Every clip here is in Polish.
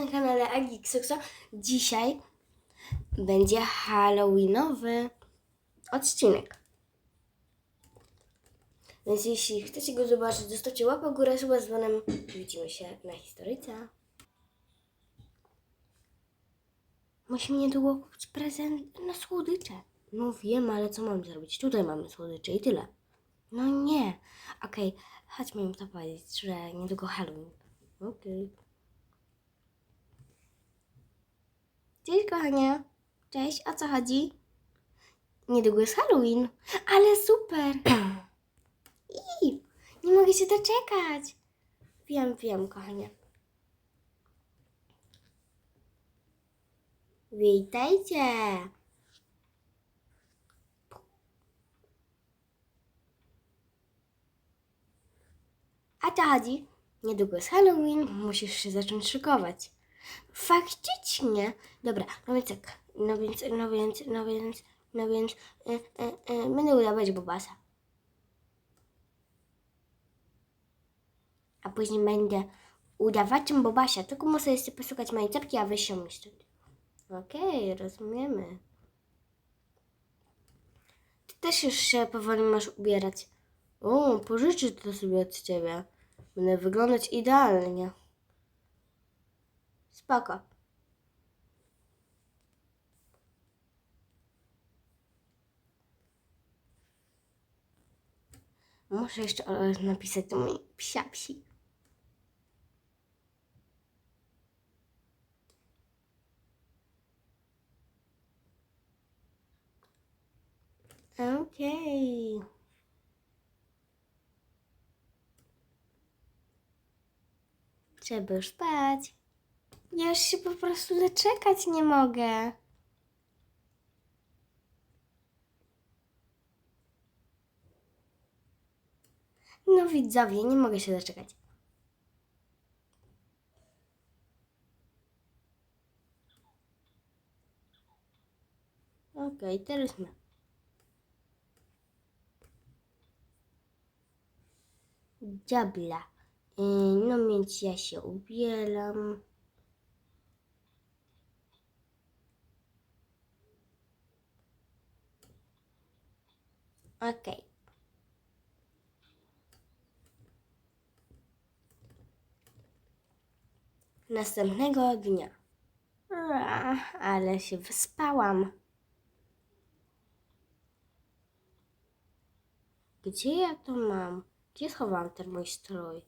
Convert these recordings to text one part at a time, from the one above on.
na kanale Agixuxa. Dzisiaj będzie Halloweenowy odcinek. Więc jeśli chcecie go zobaczyć, zostawcie łapę górę, suba z dzwonem. Widzimy się na historyce. Musimy niedługo kupić prezent na słodycze. No wiem, ale co mam zrobić? Tutaj mamy słodycze i tyle. No nie. Okej, chodźmy im to powiedzieć, że niedługo Halloween. Okej. Cześć kochanie. Cześć, o co chodzi? Niedługo jest Halloween. Ale super. I nie mogę się doczekać. Wiem, wiem, kochanie. Witajcie. A to chodzi? Niedługo jest Halloween, musisz się zacząć szykować. Faktycznie. Dobra, no więc tak. No więc, no więc, no więc, no więc, y, y, y, będę udawać Bobasa. A później będę udawaczem Bobasia. Tylko muszę jeszcze posłuchać mojej czapki, a wyjść mi stąd. Okej, rozumiemy. Ty też już się powoli masz ubierać. O, pożyczę to sobie od ciebie. Będę wyglądać idealnie. Spoko. Muszę jeszcze napisać do mojej psia psi. Okej. Trzeba już spać. Ja już się po prostu doczekać nie mogę. No widzowie, nie mogę się doczekać. Okej, teraz my. Dobra. Yy, No więc ja się ubieram. Okej. Następnego dnia. Ua, Ale się wyspałam. Gdzie ja to mam? Gdzie schowałam ten mój strój?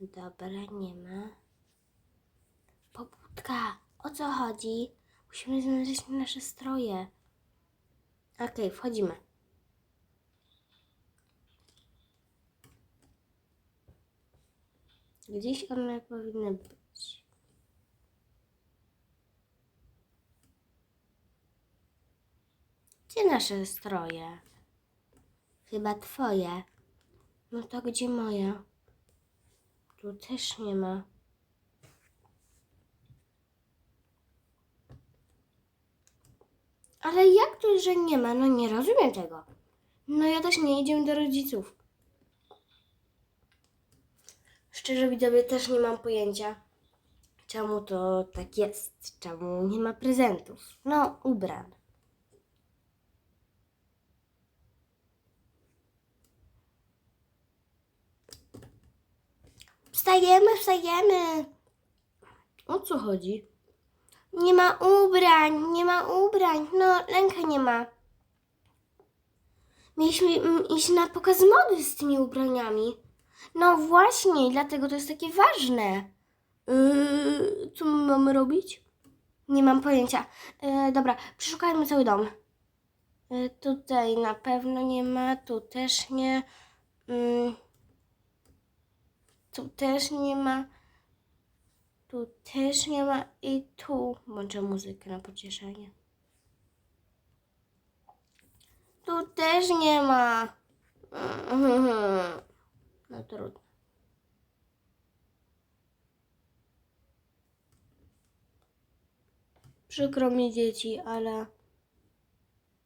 Dobra, nie ma. Pobudka, o co chodzi? Musimy znaleźć nasze stroje. Okej, wchodzimy. Gdzieś one powinny być. Gdzie nasze stroje? Chyba twoje. No to gdzie moje? Tu też nie ma. Ale jak to, że nie ma? No nie rozumiem tego. No ja też nie idziemy do rodziców. Szczerze widzowie, też nie mam pojęcia, czemu to tak jest, czemu nie ma prezentów. No, ubran. Wstajemy, wstajemy. O co chodzi? Nie ma ubrań, nie ma ubrań. No, ręka nie ma. Mieliśmy mm, iść na pokaz mody z tymi ubraniami. No właśnie, dlatego to jest takie ważne. Yy, co my mamy robić? Nie mam pojęcia. Yy, dobra, przeszukajmy cały dom. Yy, tutaj na pewno nie ma, tu też nie. Yy, tu też nie ma. Tu też nie ma i tu włączę muzykę na pocieszenie. Tu też nie ma. No trudno. Przykro mi dzieci, ale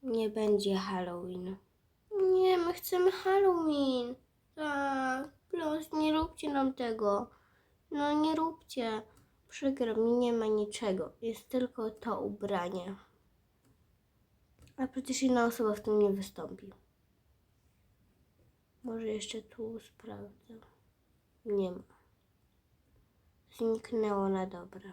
nie będzie Halloween. Nie, my chcemy Halloween. Tak, los nie róbcie nam tego. No nie róbcie. Przykro mi, nie ma niczego. Jest tylko to ubranie. A przecież inna osoba w tym nie wystąpi. Może jeszcze tu sprawdzę. Nie ma. Zniknęło na dobre.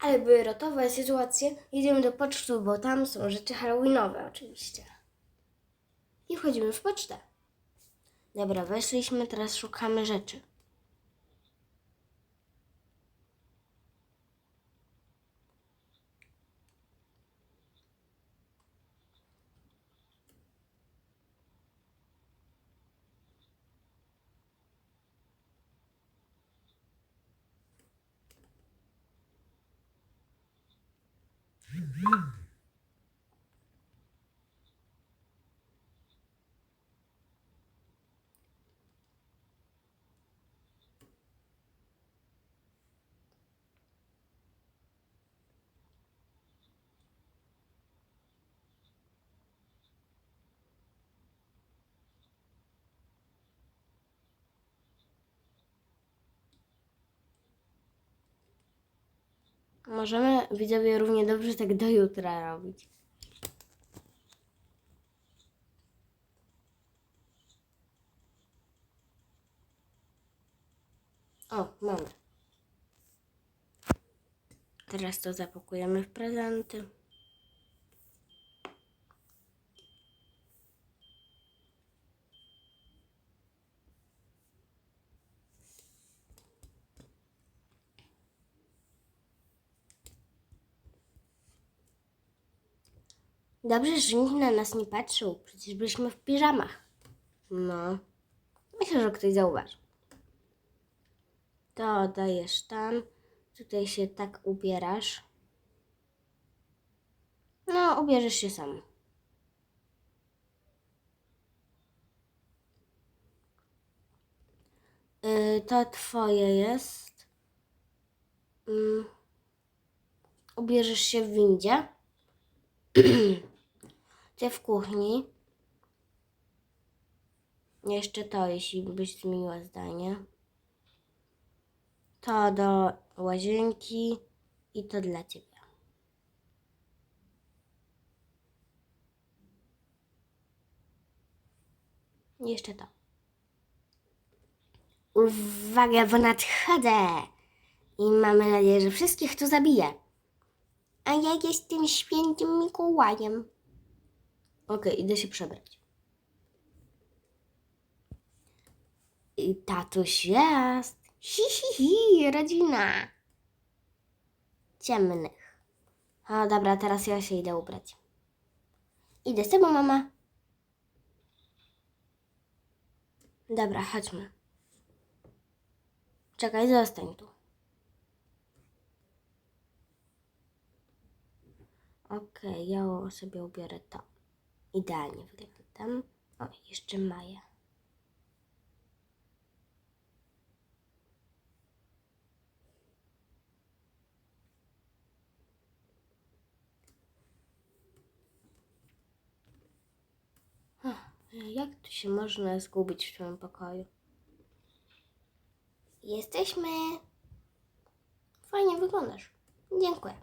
Ale były ratowe sytuacje. Jedziemy do poczty, bo tam są rzeczy halloweenowe oczywiście. I wchodzimy w pocztę. Dobra, weszliśmy, teraz szukamy rzeczy. Możemy widzowie równie dobrze tak do jutra robić. O, mamy. Teraz to zapakujemy w prezenty. Dobrze, że nikt na nas nie patrzył. Przecież byliśmy w piżamach. No. Myślę, że ktoś zauważy. To dajesz tam. Tutaj się tak ubierasz. No, ubierzesz się sam. Yy, to twoje jest. Mm. Ubierzesz się w windzie. Ty w kuchni. Jeszcze to, jeśli byś zmieniła zdanie. To do łazienki i to dla ciebie. Jeszcze to. Uwaga, bo nadchodzę! I mamy nadzieję, że wszystkich tu zabiję. A ja jestem świętym Mikołajem. Okej, idę się przebrać. I tatuś jest. Hi, hi, hi, rodzina. Ciemnych. A dobra, teraz ja się idę ubrać. Idę z tobą, mama. Dobra, chodźmy. Czekaj, zostań tu. Okej, ja sobie ubiorę to. Idealnie wyglądam. O, jeszcze Maja. Jak tu się można zgubić w tym pokoju? Jesteśmy. Fajnie wyglądasz. Dziękuję.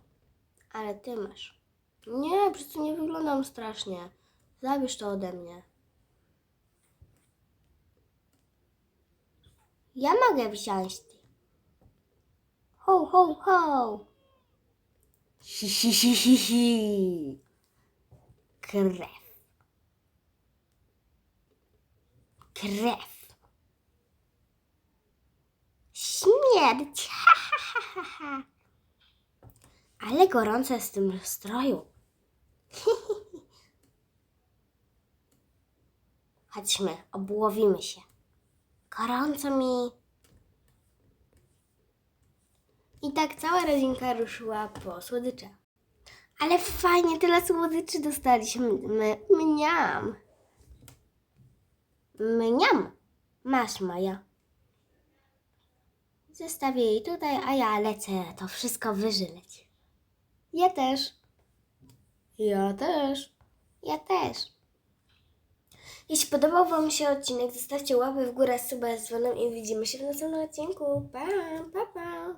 Ale ty masz. Nie, przecież nie wyglądam strasznie. Zabierz to ode mnie. Ja mogę wziąć. Ho, ho, ho. Hi, hi, hi, hi, hi. Krew. Krew. Śmierć. Ha, ha, ha. Ale gorąco jest w tym stroju. Chodźmy, obłowimy się. Gorąco mi. I tak cała rodzinka ruszyła po słodycze. Ale fajnie, tyle słodyczy dostaliśmy. My, mniam. Mniam. Masz, Maja. Zostawię jej tutaj, a ja lecę to wszystko wyżyleć. Ja też. Ja też. Ja też. Jeśli podobał Wam się odcinek, zostawcie łapę w górę, suba z dzwonem i widzimy się w następnym odcinku. Pa, pa, pa.